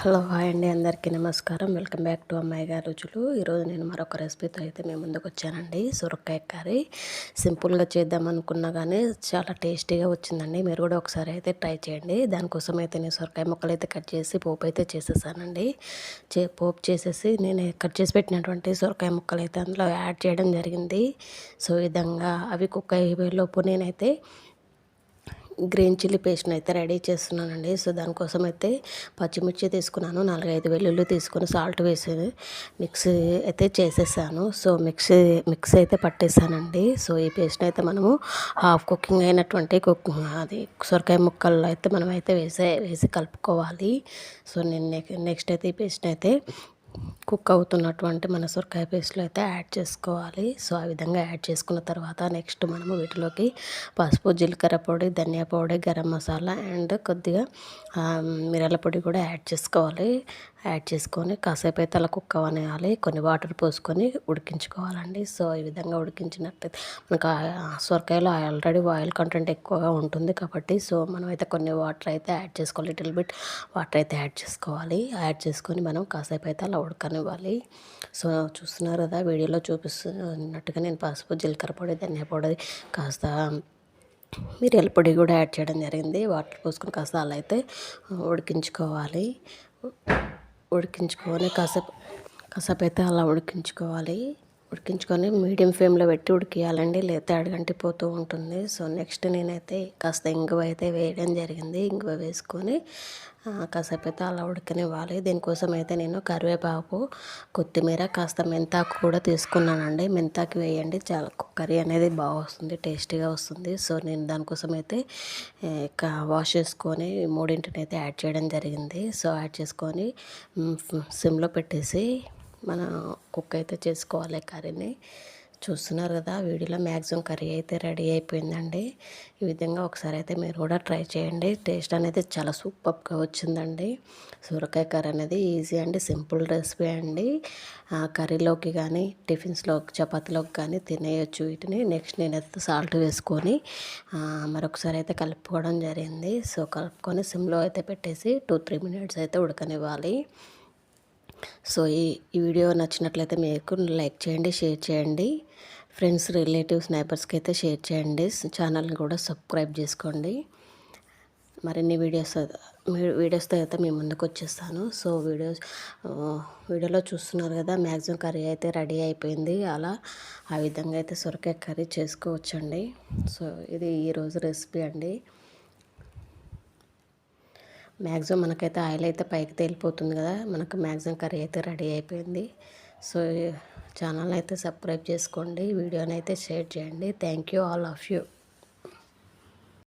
Hello hi అండి. అందరికీ నమస్కారం. వెల్కమ్ బ్యాక్ టు అమ్మాయి గారి రుచులు. ఈరోజు నేను మరొక రెసిపీతో అయితే మేము ముందుకు వచ్చానండి. సొరకాయ కర్రీ. సింపుల్గా చేద్దాం అనుకున్నా కానీ చాలా టేస్టీగా వచ్చిందండి. మీరు కూడా ఒకసారి అయితే ట్రై చేయండి. దానికోసం అయితే నేను సొరకాయ ముక్కలు అయితే కట్ చేసి పోపు అయితే చేసేసానండి. చే పోపు చేసేసి నేను కట్ చేసి పెట్టినటువంటి సొరకాయ ముక్కలు అయితే అందులో యాడ్ చేయడం జరిగింది. సో విధంగా అవి కుక్ అయ్యేలోపు నేనైతే గ్రీన్ చిల్లీ పేస్ట్ని అయితే రెడీ చేస్తున్నానండి. సో దానికోసం అయితే పచ్చిమిర్చి తీసుకున్నాను. నాలుగైదు వెల్లుల్లి తీసుకొని సాల్ట్ వేసి మిక్సీ అయితే చేసేసాను. సో మిక్సీ మిక్సీ అయితే పట్టేసానండి. సో ఈ పేస్ట్ని అయితే మనము హాఫ్ కుకింగ్ అయినటువంటి కుక్ అది సొరకాయ ముక్కల్లో అయితే మనం అయితే వేసే వేసి కలుపుకోవాలి. సో నేను నెక్స్ట్ అయితే ఈ పేస్ట్ని అయితే కుక్ అవుతున్నటువంటి మన సొరకాయ పేస్ట్లో అయితే యాడ్ చేసుకోవాలి. సో ఆ విధంగా యాడ్ చేసుకున్న తర్వాత నెక్స్ట్ మనము వీటిలోకి పసుపు జీలకర్ర పొడి ధనియా పొడి గరం మసాలా అండ్ కొద్దిగా మిరల పొడి కూడా యాడ్ చేసుకోవాలి. యాడ్ చేసుకొని కాసేపు అయితే అలా కుక్క అనేయాలి కొన్ని వాటర్ పోసుకొని ఉడికించుకోవాలండి. సో ఈ విధంగా ఉడికించినట్టయితే మనకు సొరకాయలో ఆల్రెడీ ఆయిల్ కంటెంట్ ఎక్కువగా ఉంటుంది కాబట్టి సో మనం అయితే కొన్ని వాటర్ అయితే యాడ్ చేసుకోవాలి. లిటిల్ బిట్ వాటర్ అయితే యాడ్ చేసుకోవాలి. యాడ్ చేసుకొని మనం కాసేపు అయితే అలా ఉడకనివ్వాలి. సో చూస్తున్నారు కదా వీడియోలో చూపిస్తున్నట్టుగా నేను పసుపు జీలకర్ర పొడి ధనియా పొడి కాస్త మిరియాల పొడి కూడా యాడ్ చేయడం జరిగింది. వాటర్ పోసుకొని కాస్త అలా అయితే ఉడికించుకోవాలి. ఉడికించుకొని కాసేపు కాసేపు అయితే అలా ఉడికించుకోవాలి. ఉడికించుకొని మీడియం ఫ్లేమ్లో పెట్టి ఉడికియాలండి. లేకపోతే అడగంటిపోతూ ఉంటుంది. సో నెక్స్ట్ నేనైతే కాస్త ఇంగువ అయితే వేయడం జరిగింది. ఇంగువ వేసుకొని కాసేపు అయితే అలా ఉడకనివ్వాలి. దీనికోసం అయితే నేను కరివేపాకు కొత్తిమీర కాస్త మెంతాకు కూడా తీసుకున్నానండి. మెంతాకు వేయండి. చాలా కర్రీ అనేది బాగా వస్తుంది టేస్టీగా వస్తుంది. సో నేను దానికోసం అయితే వాష్ చేసుకొని మూడింటిని అయితే యాడ్ చేయడం జరిగింది. సో యాడ్ చేసుకొని సిమ్లో పెట్టేసి మన కుక్ అయితే చేసుకోవాలి కర్రీని. చూస్తున్నారు కదా వీడియోలో మ్యాక్సిమం కర్రీ అయితే రెడీ అయిపోయిందండి. ఈ విధంగా ఒకసారి అయితే మీరు కూడా ట్రై చేయండి. టేస్ట్ అనేది చాలా సూపర్గా వచ్చిందండి. సూరకాయ కర్రీ అనేది ఈజీ అండి సింపుల్ రెసిపీ అండి. కర్రీలోకి కానీ టిఫిన్స్లోకి చపాతీలోకి కానీ తినేయచ్చు వీటిని. నెక్స్ట్ నేనైతే సాల్ట్ వేసుకొని మరొకసారి అయితే కలుపుకోవడం జరిగింది. సో కలుపుకొని సిమ్లో అయితే పెట్టేసి టూ త్రీ మినిట్స్ అయితే ఉడకనివ్వాలి. సో ఈ ఈ వీడియో నచ్చినట్లయితే మీకు లైక్ చేయండి షేర్ చేయండి. ఫ్రెండ్స్ రిలేటివ్స్ నైబర్స్కి అయితే షేర్ చేయండి. ఛానల్ని కూడా సబ్స్క్రైబ్ చేసుకోండి. మరిన్ని వీడియోస్ వీడియోస్తో అయితే మేము ముందుకు వచ్చేస్తాను. సో వీడియోస్ వీడియోలో చూస్తున్నారు కదా మ్యాక్సిమం కర్రీ అయితే రెడీ అయిపోయింది. అలా ఆ విధంగా అయితే సొరకాయ కర్రీ చేసుకోవచ్చండి. సో ఇది ఈరోజు రెసిపీ అండి. మ్యాక్సిమం మనకైతే ఆయిల్ అయితే పైకి తేలిపోతుంది కదా మనకు మ్యాక్సిమం కర్రీ అయితే రెడీ అయిపోయింది. సో ఛానల్ అయితే సబ్స్క్రైబ్ చేసుకోండి వీడియోని అయితే షేర్ చేయండి. Thank you all of you.